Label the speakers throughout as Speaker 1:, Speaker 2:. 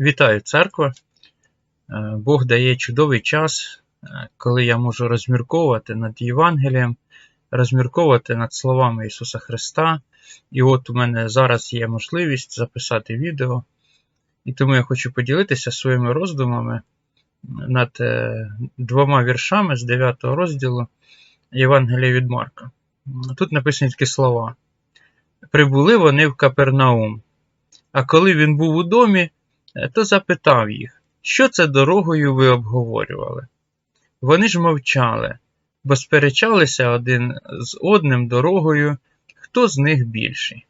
Speaker 1: Вітаю церква. Е, Бог дає чудовий час, е, коли я можу розмірковувати над Євангелієм, розмірковувати над словами Ісуса Христа. І от у мене зараз є можливість записати відео. І тому я хочу поділитися своїми роздумами над е, двома віршами з 9 розділу Євангелія від Марка. Тут написані такі слова. Прибули вони в Капернаум. А коли він був у домі, то запитав їх, що це дорогою ви обговорювали. Вони ж мовчали, бо сперечалися один з одним дорогою, хто з них більший.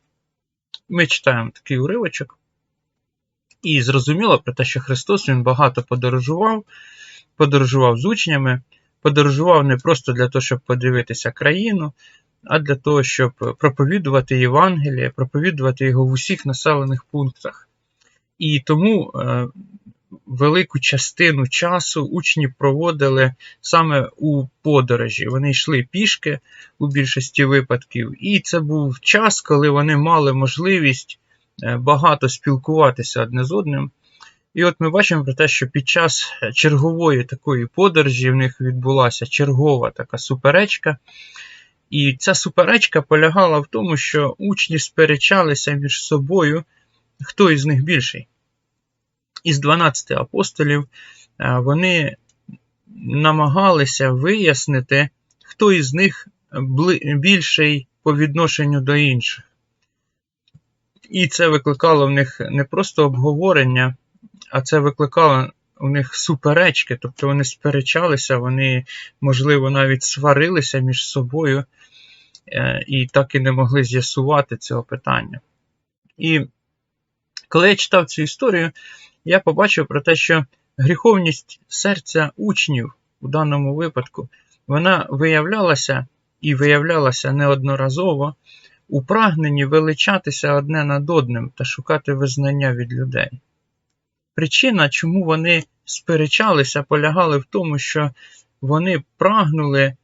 Speaker 1: Ми читаємо такий уривочок. І зрозуміло про те, що Христос Він багато подорожував, подорожував з учнями, подорожував не просто для того, щоб подивитися країну, а для того, щоб проповідувати Євангеліє, проповідувати його в усіх населених пунктах. І тому е, велику частину часу учні проводили саме у подорожі. Вони йшли пішки у більшості випадків, і це був час, коли вони мали можливість е, багато спілкуватися одне з одним. І от ми бачимо про те, що під час чергової такої подорожі в них відбулася чергова така суперечка. І ця суперечка полягала в тому, що учні сперечалися між собою, хто із них більший. Із 12 апостолів е, вони намагалися вияснити, хто із них більший по відношенню до інших. І це викликало в них не просто обговорення, а це викликало у них суперечки, тобто вони сперечалися, вони, можливо, навіть сварилися між собою е, і так і не могли з'ясувати цього питання. І коли я читав цю історію, я побачив про те, що гріховність серця учнів у даному випадку вона виявлялася і виявлялася неодноразово у прагненні величатися одне над одним та шукати визнання від людей. Причина, чому вони сперечалися, полягала в тому, що вони прагнули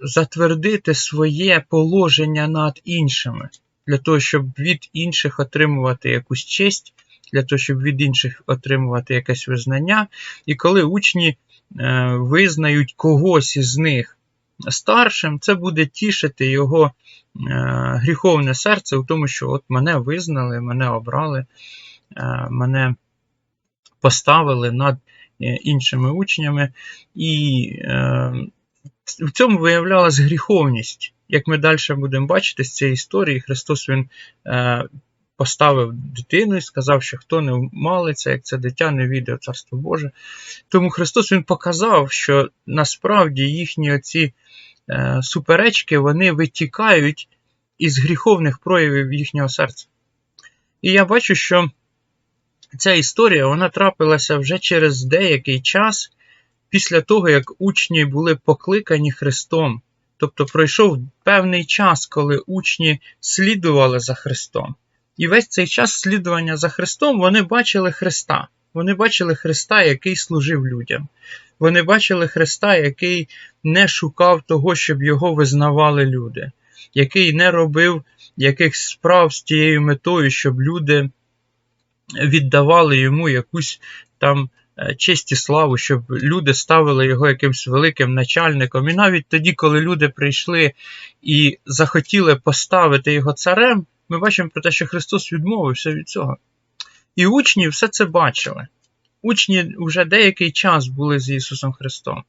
Speaker 1: затвердити своє положення над іншими, для того, щоб від інших отримувати якусь честь для того, щоб від інших отримувати якесь визнання. І коли учні е, визнають когось із них старшим, це буде тішити його е, гріховне серце у тому, що от мене визнали, мене обрали, е, мене поставили над іншими учнями. І в цьому виявлялась гріховність. Як ми далі будемо бачити з цієї історії, Христос Він поставив дитину і сказав, що хто не малиться, як це дитя, не війде Царство Боже. Тому Христос Він показав, що насправді їхні оці е, суперечки вони витікають із гріховних проявів їхнього серця. І я бачу, що ця історія вона трапилася вже через деякий час після того, як учні були покликані Христом. Тобто пройшов певний час, коли учні слідували за Христом. І весь цей час слідування за Христом вони бачили Христа. Вони бачили Христа, який служив людям. Вони бачили Христа, який не шукав того, щоб його визнавали люди, який не робив якихось справ з тією метою, щоб люди віддавали йому якусь там честь і славу, щоб люди ставили його якимсь великим начальником. І навіть тоді, коли люди прийшли і захотіли поставити його царем, ми бачимо про те, що Христос відмовився від цього. І учні все це бачили. Учні вже деякий час були з Ісусом Христом.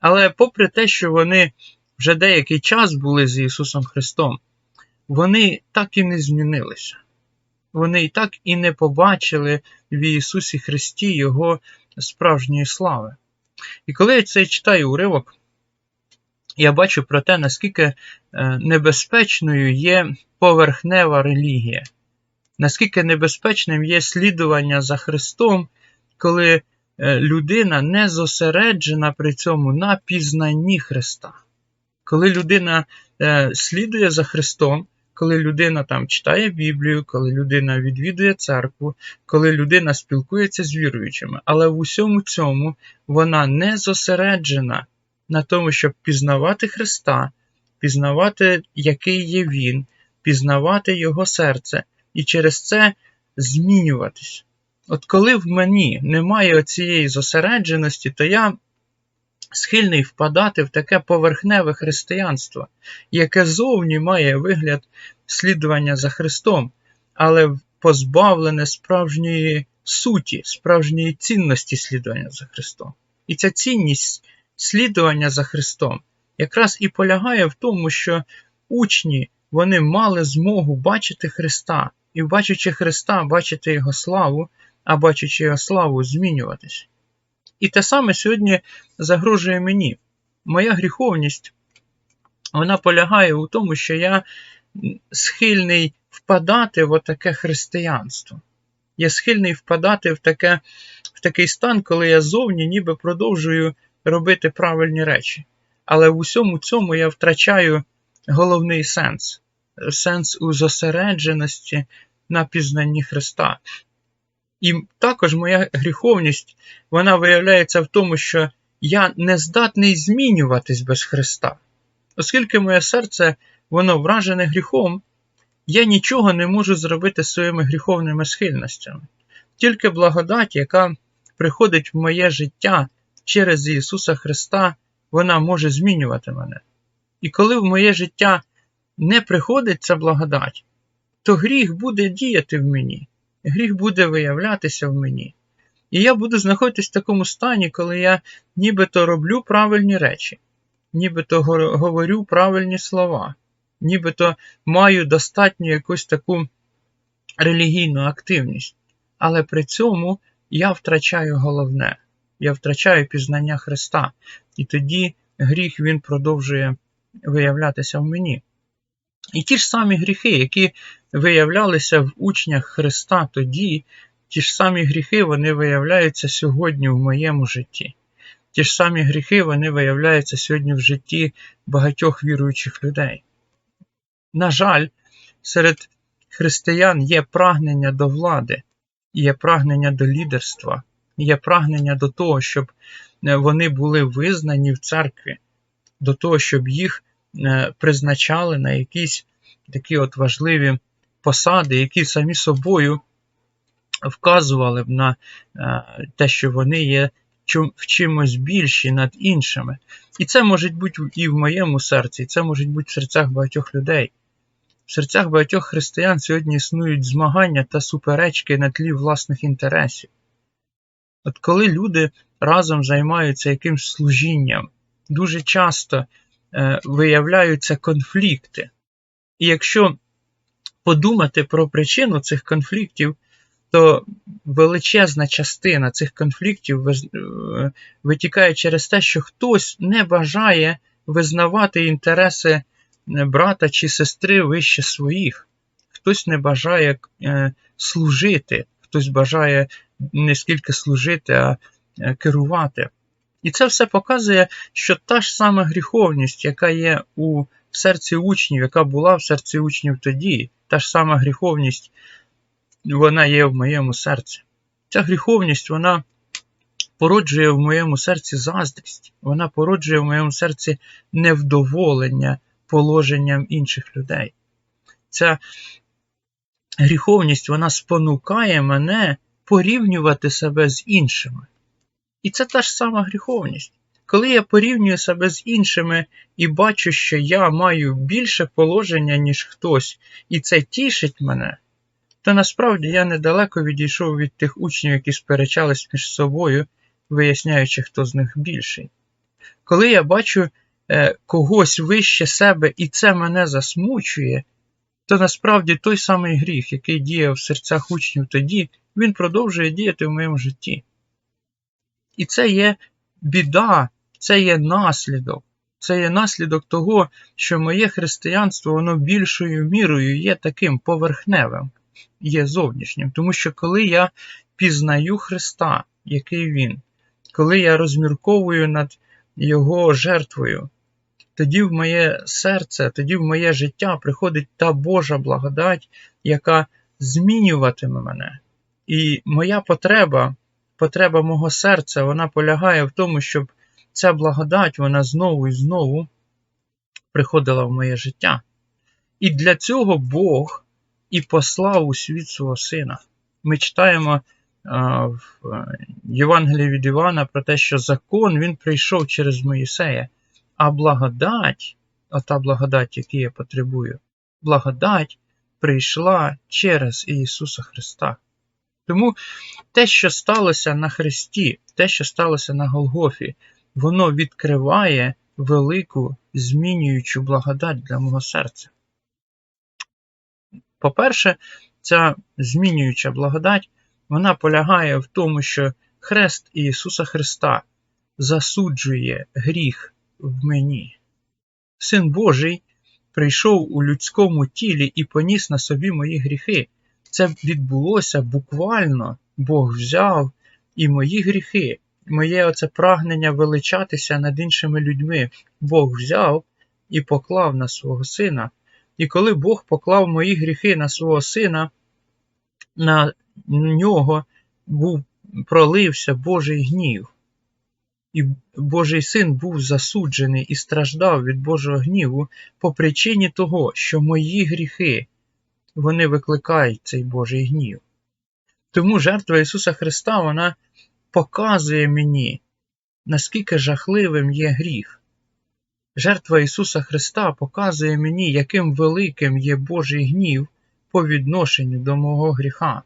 Speaker 1: Але попри те, що вони вже деякий час були з Ісусом Христом, вони так і не змінилися. Вони і так і не побачили в Ісусі Христі Його справжньої слави. І коли я це читаю уривок, я бачу про те, наскільки е, небезпечною є поверхнева релігія, наскільки небезпечним є слідування за Христом, коли е, людина не зосереджена при цьому на пізнанні Христа. Коли людина е, слідує за Христом, коли людина там читає Біблію, коли людина відвідує церкву, коли людина спілкується з віруючими, але в усьому цьому вона не зосереджена на тому, щоб пізнавати Христа, пізнавати, який є Він, пізнавати Його серце, і через це змінюватись. От коли в мені немає цієї зосередженості, то я схильний впадати в таке поверхневе християнство, яке зовні має вигляд слідування за Христом, але позбавлене справжньої суті, справжньої цінності слідування за Христом. І ця цінність слідування за Христом якраз і полягає в тому, що учні вони мали змогу бачити Христа, і, бачачи Христа, бачити Його славу, а бачачи Його славу, змінюватись. І те саме сьогодні загрожує мені. Моя гріховність вона полягає у тому, що я схильний впадати в таке християнство. Я схильний впадати в таке, в такий стан, коли я зовні ніби продовжую робити правильні речі. Але в усьому цьому я втрачаю головний сенс сенс у зосередженості на пізнанні Христа. І також моя гріховність вона виявляється в тому, що я не здатний змінюватись без Христа. Оскільки моє серце воно вражене гріхом, я нічого не можу зробити своїми гріховними схильностями. Тільки благодать, яка приходить в моє життя через Ісуса Христа, вона може змінювати мене. І коли в моє життя не приходить ця благодать, то гріх буде діяти в мені, гріх буде виявлятися в мені. І я буду знаходитись в такому стані, коли я нібито роблю правильні речі, нібито говорю правильні слова, нібито маю достатньо якусь таку релігійну активність. Але при цьому я втрачаю головне, я втрачаю пізнання Христа. І тоді гріх він продовжує виявлятися в мені. І ті ж самі гріхи, які виявлялися в учнях Христа тоді, ті ж самі гріхи вони виявляються сьогодні в моєму житті. Ті ж самі гріхи вони виявляються сьогодні в житті багатьох віруючих людей. На жаль, серед християн є прагнення до влади, є прагнення до лідерства, є прагнення до того, щоб е, вони були визнані в церкві, до того, щоб їх призначали на якісь такі от важливі посади, які самі собою вказували б на е, те, що вони є в чимось більші над іншими. І це може бути і в моєму серці, і це може бути в серцях багатьох людей. В серцях багатьох християн сьогодні існують змагання та суперечки на тлі власних інтересів. От коли люди разом займаються якимсь служінням, дуже часто Е, виявляються конфлікти. І якщо подумати про причину цих конфліктів, то величезна частина цих конфліктів е, витікає через те, що хтось не бажає визнавати інтереси е, брата чи сестри вище своїх, хтось не бажає служити, хтось бажає не скільки служити, а керувати. І це все показує, що та ж сама гріховність, яка є у серці учнів, яка була в серці учнів тоді, та ж сама гріховність, вона є в моєму серці. Ця гріховність, вона породжує в моєму серці заздрість, вона породжує в моєму серці невдоволення положенням інших людей. Ця гріховність вона спонукає мене порівнювати себе з іншими. І це та ж сама гріховність. Коли я порівнюю себе з іншими і бачу, що я маю більше положення, ніж хтось, і це тішить мене, то насправді я недалеко відійшов від тих учнів, які сперечались між собою, виясняючи, хто з них більший. Коли я бачу е, когось вище себе і це мене засмучує, то насправді той самий гріх, який діяв в серцях учнів тоді, він продовжує діяти в моєму житті. І це є біда, це є наслідок. Це є наслідок того, що моє християнство, воно більшою мірою є таким поверхневим, є зовнішнім. Тому що коли я пізнаю Христа, який Він, коли я розмірковую над Його жертвою, тоді в моє серце, тоді в моє життя приходить та Божа благодать, яка змінюватиме мене. І моя потреба потреба мого серця вона полягає в тому, щоб ця благодать вона знову і знову приходила в моє життя. І для цього Бог і послав у світ свого Сина. Ми читаємо в е, Євангелії від Івана про те, що закон він прийшов через Моїсея, а благодать, ота благодать, яку я потребую, благодать прийшла через Ісуса Христа. Тому те, що сталося на Христі, те, що сталося на Голгофі, воно відкриває велику змінюючу благодать для мого серця. По-перше, ця змінююча благодать, вона полягає в тому, що хрест Ісуса Христа засуджує гріх в мені. Син Божий прийшов у людському тілі і поніс на собі мої гріхи. Це відбулося буквально, Бог взяв і мої гріхи, моє оце прагнення величатися над іншими людьми, Бог взяв і поклав на свого сина. І коли Бог поклав мої гріхи на свого сина, на нього був пролився Божий гнів. І Божий син був засуджений і страждав від Божого гніву по причині того, що мої гріхи вони викликають цей Божий гнів. Тому жертва Ісуса Христа вона показує мені, наскільки жахливим є гріх. Жертва Ісуса Христа показує мені, яким великим є Божий гнів по відношенню до мого гріха.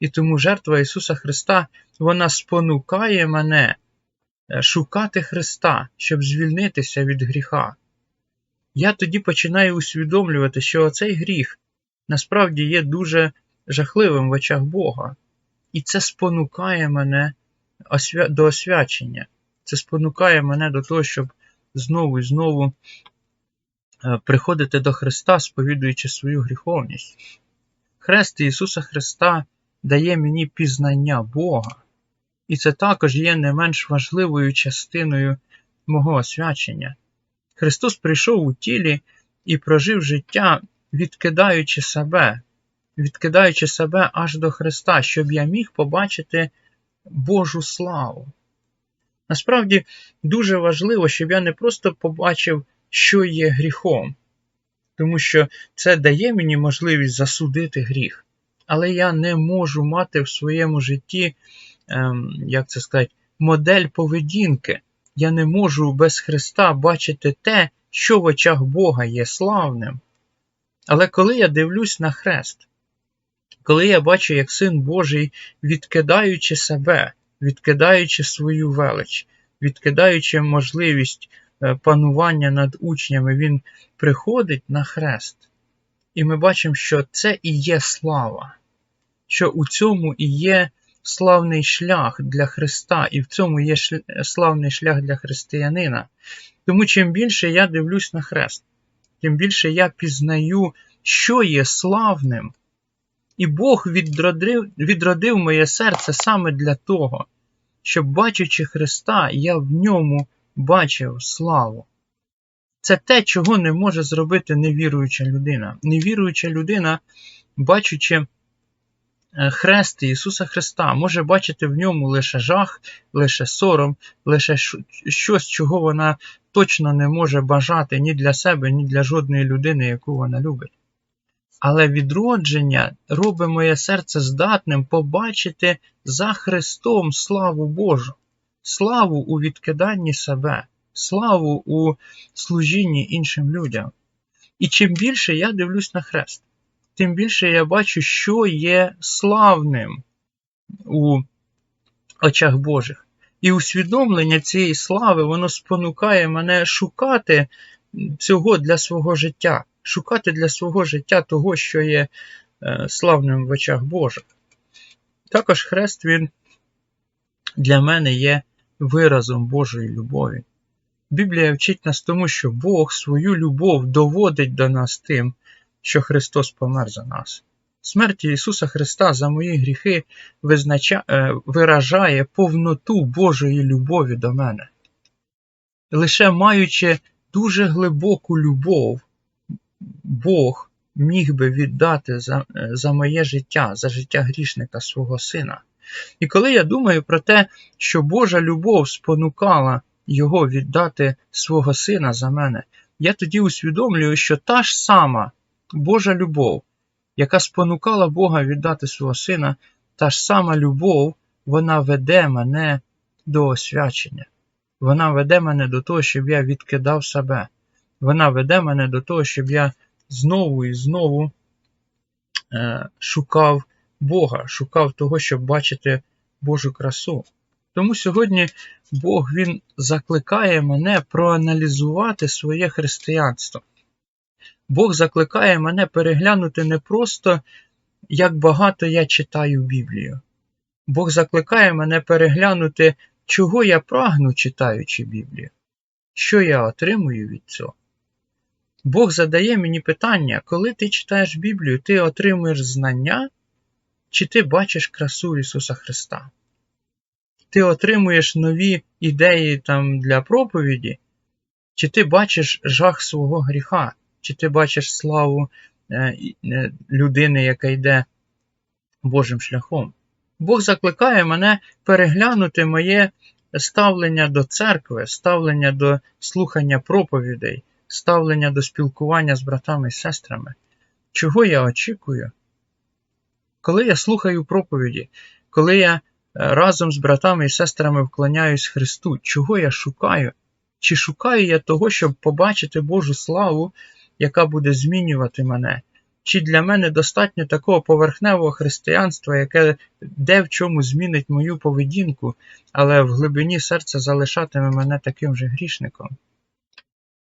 Speaker 1: І тому жертва Ісуса Христа вона спонукає мене е, шукати Христа, щоб звільнитися від гріха. Я тоді починаю усвідомлювати, що оцей гріх насправді є дуже жахливим в очах Бога. І це спонукає мене до освячення. Це спонукає мене до того, щоб знову і знову е, приходити до Христа, сповідуючи свою гріховність. Хрест Ісуса Христа дає мені пізнання Бога. І це також є не менш важливою частиною мого освячення. Христос прийшов у тілі і прожив життя, відкидаючи себе, відкидаючи себе аж до Христа, щоб я міг побачити Божу славу. Насправді дуже важливо, щоб я не просто побачив, що є гріхом, тому що це дає мені можливість засудити гріх. Але я не можу мати в своєму житті, ем, як це сказати, модель поведінки. Я не можу без Христа бачити те, що в очах Бога є славним. Але коли я дивлюсь на хрест, коли я бачу, як Син Божий, відкидаючи себе, відкидаючи свою велич, відкидаючи можливість е, панування над учнями, Він приходить на хрест. І ми бачимо, що це і є слава, що у цьому і є славний шлях для Христа, і в цьому є славний шлях для християнина. Тому чим більше я дивлюсь на хрест, тим більше я пізнаю, що є славним. І Бог відродив, відродив моє серце саме для того, щоб, бачачи Христа, я в ньому бачив славу. Це те, чого не може зробити невіруюча людина. Невіруюча людина, бачучи хрест Ісуса Христа, може бачити в ньому лише жах, лише сором, лише щось, чого вона точно не може бажати ні для себе, ні для жодної людини, яку вона любить. Але відродження робить моє серце здатним побачити за Христом славу Божу, славу у відкиданні себе, славу у служінні іншим людям. І чим більше я дивлюсь на хрест, тим більше я бачу, що є славним у очах Божих. І усвідомлення цієї слави, воно спонукає мене шукати цього для свого життя шукати для свого життя того, що є е, славним в очах Божих. Також хрест він для мене є виразом Божої любові. Біблія вчить нас тому, що Бог свою любов доводить до нас тим, що Христос помер за нас. Смерть Ісуса Христа за мої гріхи визнача... Е, виражає повноту Божої любові до мене. Лише маючи дуже глибоку любов, Бог міг би віддати за, е, за моє життя, за життя грішника свого сина. І коли я думаю про те, що Божа любов спонукала його віддати свого сина за мене, я тоді усвідомлюю, що та ж сама Божа любов, яка спонукала Бога віддати свого сина, та ж сама любов, вона веде мене до освячення. Вона веде мене до того, щоб я відкидав себе. Вона веде мене до того, щоб я знову і знову е, шукав Бога, шукав того, щоб бачити Божу красу. Тому сьогодні Бог Він закликає мене проаналізувати своє християнство. Бог закликає мене переглянути не просто, як багато я читаю Біблію. Бог закликає мене переглянути, чого я прагну, читаючи Біблію, що я отримую від цього. Бог задає мені питання, коли ти читаєш Біблію, ти отримуєш знання, чи ти бачиш красу Ісуса Христа? Ти отримуєш нові ідеї там для проповіді, чи ти бачиш жах свого гріха, чи ти бачиш славу е, е, людини, яка йде Божим шляхом? Бог закликає мене переглянути моє ставлення до церкви, ставлення до слухання проповідей, ставлення до спілкування з братами і сестрами. Чого я очікую? Коли я слухаю проповіді, коли я е, разом з братами і сестрами вклоняюсь Христу, чого я шукаю? Чи шукаю я того, щоб побачити Божу славу, яка буде змінювати мене? Чи для мене достатньо такого поверхневого християнства, яке де в чому змінить мою поведінку, але в глибині серця залишатиме мене таким же грішником?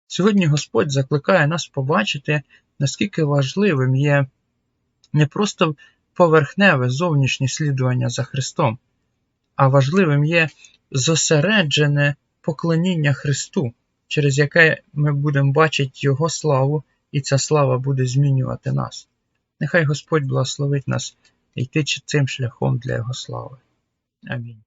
Speaker 1: Сьогодні Господь закликає нас побачити, наскільки важливим є не просто поверхневе зовнішнє слідування за Христом, а важливим є зосереджене поклоніння Христу, через яке ми будемо бачити Його славу, і ця слава буде змінювати нас. Нехай Господь благословить нас йти цим шляхом для Його слави. Амінь.